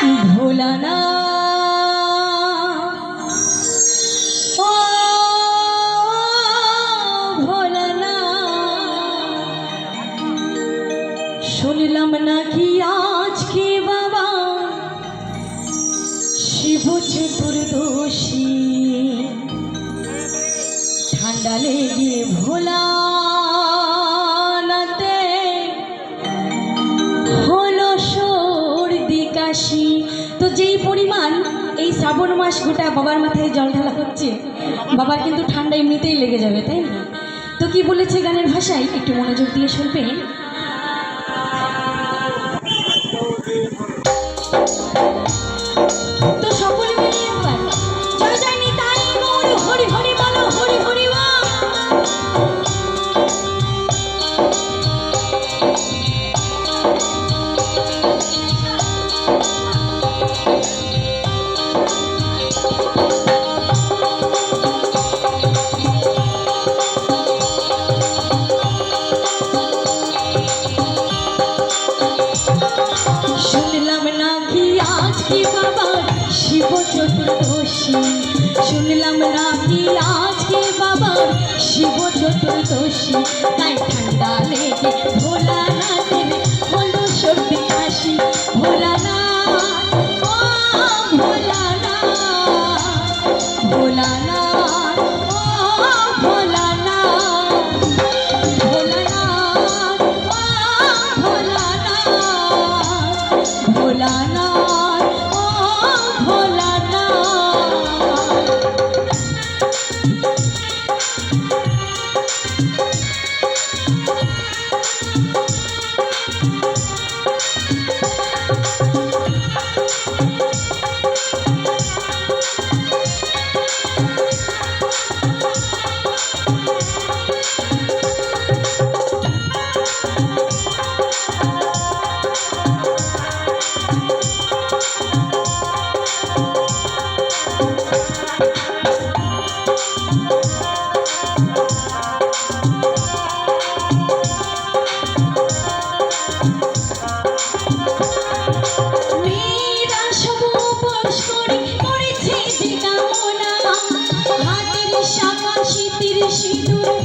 ভোলা না ও ভোলা না শুনলাম নাকি আজকে বাবা শিব চতুর্দশী যেই পরিমাণ এই শ্রাবণ মাস গোটা বাবার মাথায় জল ঢালা হচ্ছে, বাবার কিন্তু ঠান্ডা এমনিতেই লেগে যাবে, তাই না? তো কি বলেছে গানের ভাষায়? একটু মনোযোগ দিয়ে শুনবেন। আজকে বাবা, শিব চতুর্দশী। শুনলাম নাকি আজকে বাবা, শিব চতুর্দশী। তাই ঠান্ডা লেগে ভোলা না হলো সর্দি কাশি ভোলা না ভোলা না ভোলা না। সিঁদুর